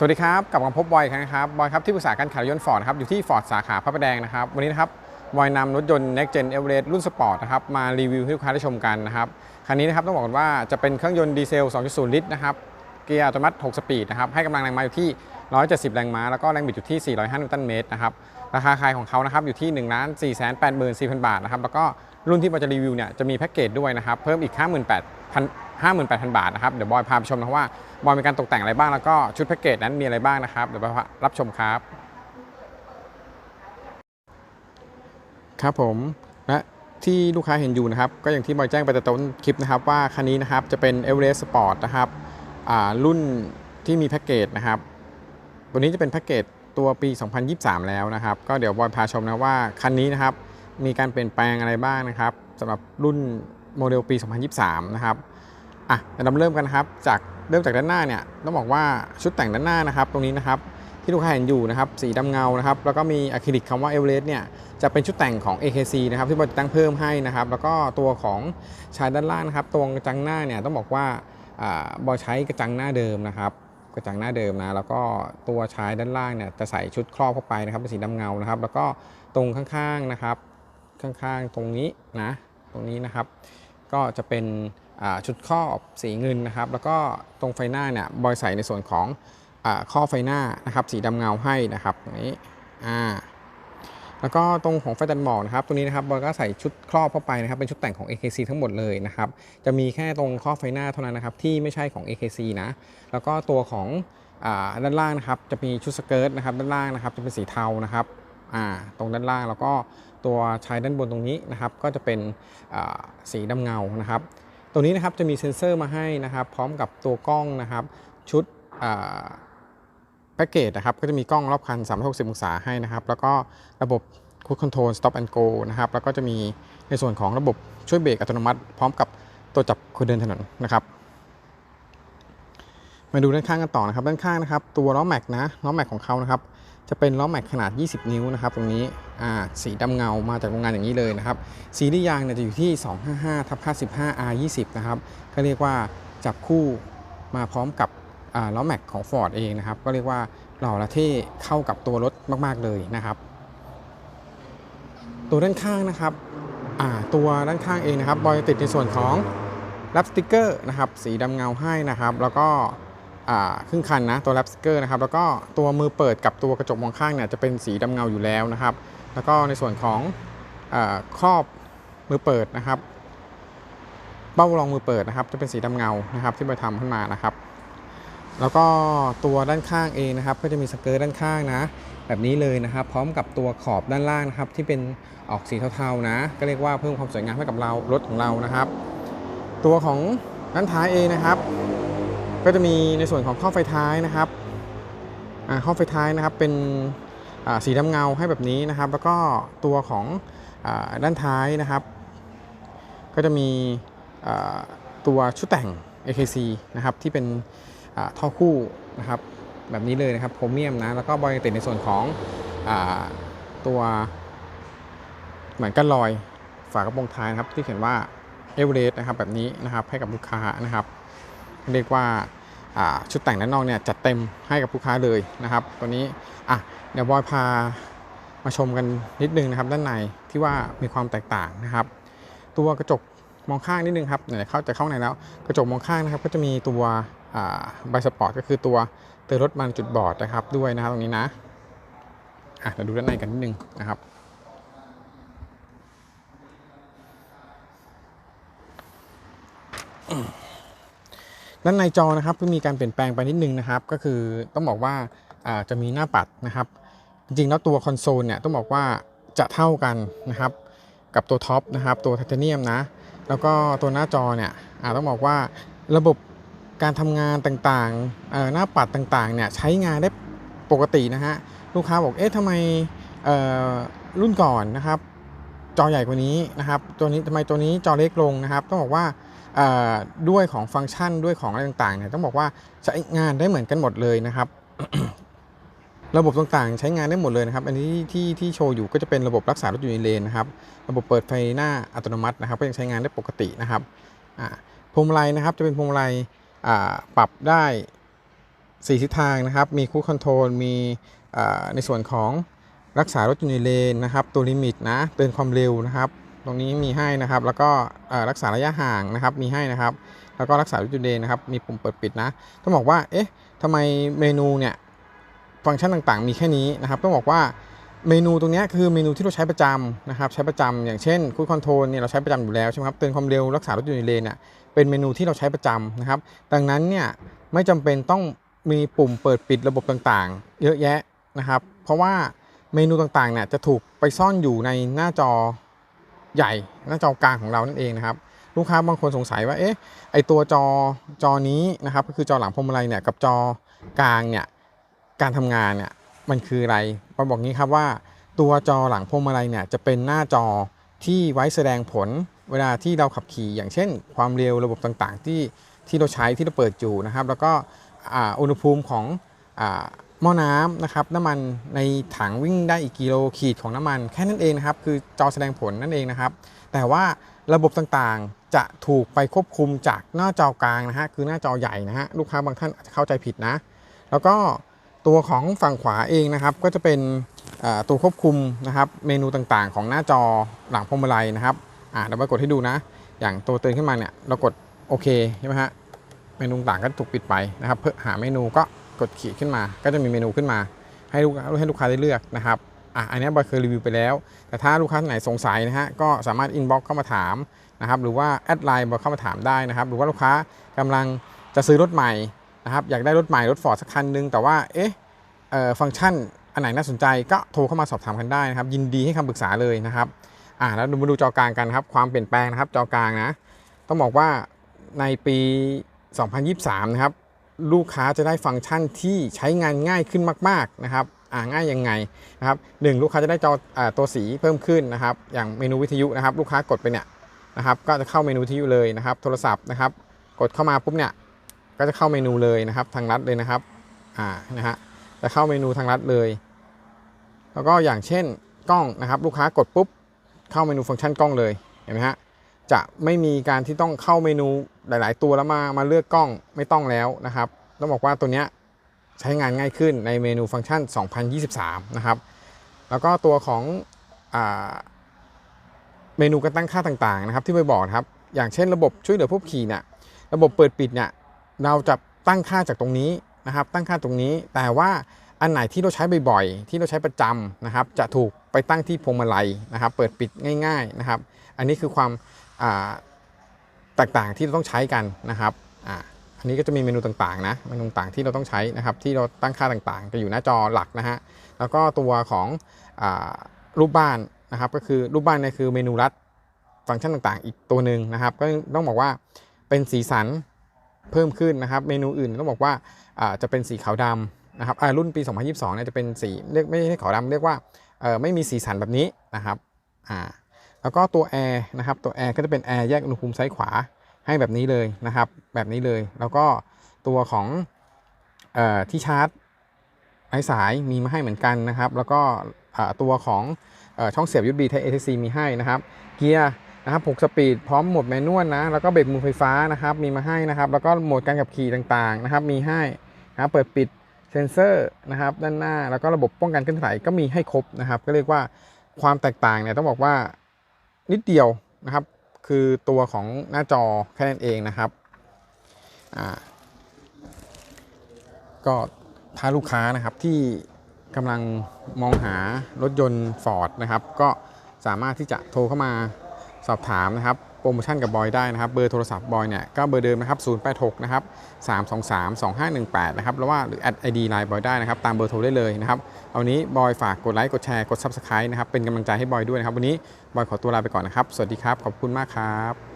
สวัสดีครับกลับมาพบบอยกครั้งนะครับบอยครับที่ปรึกษาการขายรถยนต์ฟอร์ดครับอยู่ที่ฟอร์ดสาขาพระประแดงนะครับวันนี้นะครับบอยนำรถยนต์ Next Gen Everest รุ่นสปอร์ตนะครับมารีวิวให้ลูกค้าได้ชมกันนะครับคันนี้นะครับต้องบอกก่อนว่าจะเป็นเครื่องยนต์ดีเซล 2.0 ลิตรนะครับเกียร์อัตโนมัติ 6 สปีดนะครับให้กำลังแรงม้าอยู่ที่ 170 แรงม้า แล้วก็แรงบิดอยู่ที่ 405 นิวตันเมตรนะครับราคาขายของเขานะครับอยู่ที่ 1 4 8 4 0 0 0 บาทนะครับแล้วก็รุ่นที่บอยจะรีวิวเนี่ยจะมีแพ็กเกจด้วยนะครับเพิ่มอีก 58,000 58,000 บาทนะครับ เดี๋ยวบอยพาไปชมนะว่าบอยมีการตกแต่งอะไรบ้าง แล้วก็ชุดแพ็กเกจนั้นมีอะไรบ้างนะครับ เดี๋ยวบอยรับชมครับ ครับผมและที่ลูกค้าเห็นอยู่นะครับ ก็อย่างที่บอยแจ้งไปแต่ต้นคลิปนะครับ ว่าคันนี้นะครับจะเป็น Everest Sport นะครับรุ่นที่มีแพ็กเกจนะครับ ตัวนี้จะเป็นแพ็กเกจตัวปี 2023 แล้วนะครับ ก็เดี๋ยวบอยพาชมนะว่าคันนี้นะครับมีการเปลี่ยนแปลงอะไรบ้างนะครับสำหรับรุ่นโมเดลปี 2023 นะครับ อะเดี๋ยวเราเริ่มกันครับ จากเริ่มจากด้านหน้าเนี่ยต้องบอกว่าชุดแต่งด้านหน้านะครับ ตรงนี้นะครับที่ลูกค้าเห็นอยู่นะครับสีดำเงานะครับแล้วก็มีอะคริลิกคำว่าเอเวอเรสต์เนี่ยจะเป็นชุดแต่งของ AKC นะครับที่บอยติดตั้งเพิ่มให้นะครับแล้วก็ตัวของชายด้านล่างนะครับตรงกระจังหน้าเนี่ยต้องบอกว่าอ่าบอยใช้กระจังหน้าเดิมนะครับกระจังหน้าเดิมนะแล้วก็ตัวชายด้านล่างเนี่ยจะใส่ชุดครอบเข้าไปนะครับเป็นสีดำเงานะครับแล้วก็ตรงข้างๆนะครับข้างๆตรงนี้นะตรงนี้นะครับ ก็จะเป็น ชุดครอบสีเงินนะครับ แล้วก็ตรงไฟหน้าเนี่ยบอยใส่ในส่วนของอข้อไฟหน้านะครับ สีดำเงาให้นะครับตรงนี้อ่าแล้วก็ตรงของไฟตัดหมอกนะครับตรงนี้นะครับบอยก็ใส่ชุดครอบเข้าไปนะครับเป็นชุดแต่งของ AKC ทั้งหมดเลยนะครับจะมีแค่ตรงข้อไฟหน้าเท่านั้นนะครับที่ไม่ใช่ของ AKC นะแล้วก็ตัวของอด้านล่างนะครับจะมีชุดสเกิร์ตนะครับด้านล่างนะครับจะเป็นสีเทานะครับตรงด้านล่างแล้วก็ตัวชายด้านบนตรงนี้นะครับก็จะเป็นสีดำเงานะครับ ตรงนี้นะครับจะมีเซ็นเซอร์มาให้นะครับ พร้อมกับตัวกล้องนะครับ ชุดแพ็กเกจนะครับ ก็จะมีกล้องรอบคัน 360 องศาให้นะครับ แล้วก็ระบบ Cruise Control Stop and Go นะครับ แล้วก็จะมีในส่วนของระบบช่วยเบรกอัตโนมัติ พร้อมกับตัวจับคนเดินถนนนะครับ มาดูด้านข้างกันต่อนะครับ ด้านข้างนะครับ ตัวล้อแม็กนะล้อแม็กของเขานะครับ จะเป็นล้อแม็กขนาด 20 นิ้วนะครับตรงนี้สีดำเงามาจากโรงงานอย่างนี้เลยนะครับสีที่ยางเนี่ยจะอยู่ที่ 255ทับ55 R 20 นะครับก็เรียกว่าจับคู่มาพร้อมกับล้อแม็กของ Ford เองนะครับก็เรียกว่าหล่อและเท่เข้ากับตัวรถมาก ๆ เลยนะครับ ตัวด้านข้างนะครับตัวด้านข้างเองนะครับบอยติดในส่วนของรับสติกเกอร์นะครับสีดำเงาให้นะครับ แล้วก็ ครึ่งคันนะตัวรับสเกอร์นะครับแล้วก็ตัวมือเปิดกับตัวกระจกมองข้างเนี่ยจะเป็นสีดำเงาอยู่แล้วนะครับ แล้วก็ในส่วนของอครอบมือเปิดนะครับเบ้ารองมือเปิดนะครับ จะเป็นสีดำเงานะครับ ที่บอยทำขึ้นมานะครับ แล้วก็ตัวด้านข้างเองนะครับ ก็จะมีสเกิร์ตด้านข้างนะ แบบนี้เลยนะครับ พร้อมกับตัวขอบด้านล่างนะครับ ที่เป็นออกสีเทาๆนะ ก็เรียกว่าเพิ่มความสวยงามให้กับเรารถของเรานะครับ ตัวของด้านท้ายเองนะครับ ก็จะมีในส่วนของข้อไฟท้ายนะครับข้อไฟท้ายนะครับเป็นสีดำเงาให้แบบนี้นะครับ แล้วก็ตัวของอด้านท้ายนะครับ ก็จะมีตัวชุดแต่ง AKC นะครับที่เป็นท่อคู่นะครับแบบนี้เลยนะครับโพรเมียมนะแล้วก็บอยติดในส่วนของอตัวเหมือนกันลอยฝากระโปรงท้ายนะครับที่เขียนว่าเอเวอเรสต์นะครับแบบนี้นะครับให้กับลูกค้านะครับ เรียกว่า ชุดแต่งด้านนอกเนี่ยจัดเต็มให้กับลูกค้าเลยนะครับ ตัวนี้อะเดี๋ยวบอยพามาชมกันนิดนึงนะครับ ด้านในที่ว่ามีความแตกต่างนะครับ ตัวกระจกมองข้างนิดนึงครับไหนๆเข้าจะเข้าในแล้ว กระจกมองข้างนะครับ ก็จะมีตัวใบสปอร์ตก็คือตัวเตือนรถมันจุดบอดนะครับด้วยนะครับตรงนี้นะอะเราดูด้านในกันนิดนึงนะครับ ด้านในจอนะครับก็มีการเปลี่ยนแปลงไปนิดนึงนะครับ ก็คือต้องบอกว่าจะมีหน้าปัดนะครับ จริงๆแล้วตัวคอนโซลเนี่ยต้องบอกว่าจะเท่ากันนะครับ กับตัวท็อปนะครับ ตัวไทเทเนียมนะ แล้วก็ตัวหน้าจอเนี่ยต้องบอกว่าระบบการทำงานต่างๆหน้าปัดต่างๆเนี่ยใช้งานได้ปกตินะฮะลูกค้าบอกเอ๊ะทำไมรุ่นก่อนนะครับ จอใหญ่กว่านี้นะครับ ตัวนี้ทำไมตัวนี้จอเล็กลงนะครับ ต้องบอกว่า ด้วยของฟังก์ชันด้วยของอะไรต่างๆเนี่ยต้องบอกว่าใช้งานได้เหมือนกันหมดเลยนะครับ ระบบต่างๆ ใช้งานได้หมดเลยนะครับ อันนี้ที่ที่โชว์อยู่ก็จะเป็นระบบรักษารถอยู่ในเลนนะครับ ระบบเปิดไฟหน้าอัตโนมัตินะครับ ก็ยังใช้งานได้ปกตินะครับพวงมาลัยนะครับจะเป็นพวงมาลัยอ่ปรับได้4ทิศทางนะครับ มีคูคอนโทรล มีในส่วนของรักษารถอยู่ในเลนนะครับ ตัวลิมิตนะ เตือนความเร็วนะครับ ตรงนี้มีให้นะครับ แล้วก็รักษาระยะห่างนะครับ มีให้นะครับ แล้วก็รักษารถอยู่ในเลนนะครับ มีปุ่มเปิดปิดนะ ต้องบอกว่า เอ๊ะทำไมเมนูเนี่ย ฟังก์ชันต่างๆ มีแค่นี้นะครับ ต้องบอกว่าเมนูตรงนี้คือเมนูที่เราใช้ประจำนะครับ ใช้ประจำอย่างเช่นคู c คอนโทรลเนี่ยเราใช้ประจำอยู่แล้วใช่ไหมครับ เตือนความเร็ว รักษารถอยู่ในเลนเนี่ย เป็นเมนูที่เราใช้ประจำนะครับ ดังนั้นเนี่ยไม่จำเป็นต้องมีปุ่มเปิดปิดระบบต่างๆ เยอะแยะนะครับ เพราะว่าเมนูต่างๆเนี่ยจะถูกไปซ่อนอยู่ในหน้าจอ ใหญ่หน้าจอกลางของเรานั่นเองนะครับลูกค้าบางคนสงสัยว่าเอ๊ะไอตัวจอจอนี้นะครับก็คือจอหลังพวงมาลัยเนี่ยกับจอกลางเนี่ยการทำงานเนี่ยมันคืออะไรมาบอกงี้ครับว่าตัวจอหลังพวงมาลัยเนี่ยจะเป็นหน้าจอที่ไว้แสดงผลเวลาที่เราขับขี่ อย่างเช่น ความเร็วระบบต่างๆ ที่ที่เราใช้ที่เราเปิดอยู่นะครับ แล้วก็อุณหภูมิของ หม้อน้ำนะครับน้ำมันในถังวิ่งได้อีกกิโลขีดของน้ำมันแค่นั้นเองนะครับคือจอแสดงผลนั่นเองนะครับ แต่ว่าระบบต่างๆจะถูกไปควบคุมจากหน้าจอกลางนะฮะคือหน้าจอใหญ่นะฮะลูกค้าบางท่านอาจจะเข้าใจผิดนะ แล้วก็ตัวของฝั่งขวาเองนะครับ ก็จะเป็นตัวควบคุมนะครับเมนูต่างๆ ของหน้าจอหลังพวงมาลัยนะครับอ่าเดี๋ยวมากดให้ดูนะ อย่างตัวเตือนขึ้นมาเนี่ยเรากดโอเคใช่ไหมฮะเมนูต่างก็ถูกปิดไปนะครับ เพื่อหาเมนูก็ กดขีดขึ้นมา ก็จะมีเมนูขึ้นมา ให้ลูกให้ลูกค้าได้เลือกนะครับอะอันนี้บอยเคยรีวิวไปแล้ว แต่ถ้าลูกค้าไหนสงสัยนะฮะก็สามารถอินบ็อกเข้ามาถามนะครับหรือว่าแอดไลน์บอยเข้ามาถามได้นะครับ หรือว่าลูกค้ากำลังจะซื้อรถใหม่นะครับอยากได้รถใหม่รถฟอร์ดสักคันหนึง แต่ว่าเอ๊ะเอ่อฟังก์ชันอันไหนน่าสนใจก็โทรเข้ามาสอบถามกันได้นะครับ ยินดีให้คำปรึกษาเลยนะครับอ่าแล้วมาดูจอกลางกันครับ ความเปลี่ยนแปลงนะครับจอกลางนะ ต้องบอกว่าในปี 2023 นะครับ ลูกค้าจะได้ฟังก์ชันที่ใช้งานง่ายขึ้นมาก ๆ นะครับอ่าง่ายยังไงนะครับหนึ่งลูกค้าจะได้จออตัวสีเพิ่มขึ้นนะครับ อย่างเมนูวิทยุนะครับ ลูกค้ากดไปเนี่ยนะครับ ก็จะเข้าเมนูวิทยุเลยนะครับ โทรศัพท์นะครับ กดเข้ามาปุ๊บเนี่ยก็จะเข้าเมนูเลยนะครับ ทางลัดเลยนะครับอ่านะฮะจะเข้าเมนูทางลัดเลย แล้วก็อย่างเช่นกล้องนะครับ ลูกค้ากดปุ๊บเข้าเมนูฟังก์ชันกล้องเลยเห็นไหมฮะจะไม่มีการที่ต้องเข้าเมนู หลาย ๆ ตัวแล้วมามาเลือกกล้องไม่ต้องแล้วนะครับต้องบอกว่าตัวเนี้ยใช้งานง่ายขึ้นในเมนูฟังก์ชัน 2023 นะครับ แล้วก็ตัวของอเมนูการตั้งค่าต่าง ๆ นะครับ ที่ไปบอกนะครับ อย่างเช่นระบบช่วยเหลือผู้ขี่เนี่ยระบบเปิดปิดเนี่ยเราจะตั้งค่าจากตรงนี้นะครับ ตั้งค่าตรงนี้ แต่ว่าอันไหนที่เราใช้บ่อยๆ ที่เราใช้ประจำนะครับ จะถูกไปตั้งที่พวงมาลัยนะครับ เปิดปิดง่าย ๆ นะครับ อันนี้คือความ ต,ต่างๆที่เราต้องใช้กันนะครับอ่าอันนี้ก็จะมีเมนูต่างๆนะเมนูต่างๆที่เราต้องใช้นะครับที่เราตั้งค่าต่างๆ จะอยู่หน้าจอหลักนะฮะแล้วก็ตัวของอารูปบ้านนะครับก็คือรูปบ้านเนี่ยคือเมนูรัดฟังก์ชันต่างๆ อีกตัวหนึ่งนะครับ ก็ต้องบอกว่าเป็นสีสันเพิ่มขึ้นนะครับ เมนูอื่นต้องบอกว่าอ่าจะเป็นสีขาวดำนะครับอ่ารุ่นปี 2022เนี่ยจะเป็นสีเรียกไม่ใช่ขาวดำเรียกว่าเอ่อไม่มีสีสันแบบนี้นะครับอ่า แล้วก็ตัวแอร์นะครับตัวแอร์ก็จะเป็นแอร์แยกอุณหภูมิซ้ายขวาให้แบบนี้เลยนะครับ แบบนี้เลยแล้วก็ตัวของออที่ชาร์จไร้สายมีมาให้เหมือนกันนะครับ แล้วก็ตัวของอช่องเสียบ USB Type A ซ C มีให้นะครับเกียร์นะครับ6สปีดพร้อมโหมดแมนนวลนะแล้วก็เบรกมือไฟฟ้านะครับมีมาให้นะครับแล้วก็โหมดการขับขี่ต่างๆนะครับมีให้นะครับเปิดปิดเซนเซอร์นะครับด้านหน้าแล้วก็ระบบป้องกันเคลื่อนไหวก็มีให้ครบนะครับ ก็เรียกว่าความแตกต่างเนี่ยต้องบอกว่า นิดเดียวนะครับ คือตัวของหน้าจอแค่นั้นเองนะครับก็ถ้าลูกค้านะครับที่กำลังมองหารถยนต์ Ford นะครับ ก็สามารถที่จะโทรเข้ามา สอบถามนะครับโปรโมชั่นกับบอยได้นะครับ เบอร์โทรศัพท์บอยเนี่ยก็เบอร์เดิมนะครับ086นะครับ323 2518นะครับแล้วว่าหรือแอดไอดีไลน์บอยได้นะครับตามเบอร์โทรได้เลยนะครับเอานี้บอยฝากกดไลค์กดแชร์กด Subscribe นะครับเป็นกำลังใจให้บอยด้วยนะครับวันนี้บอยขอตัวลาไปก่อนนะครับ สวัสดีครับ ขอบคุณมากครับ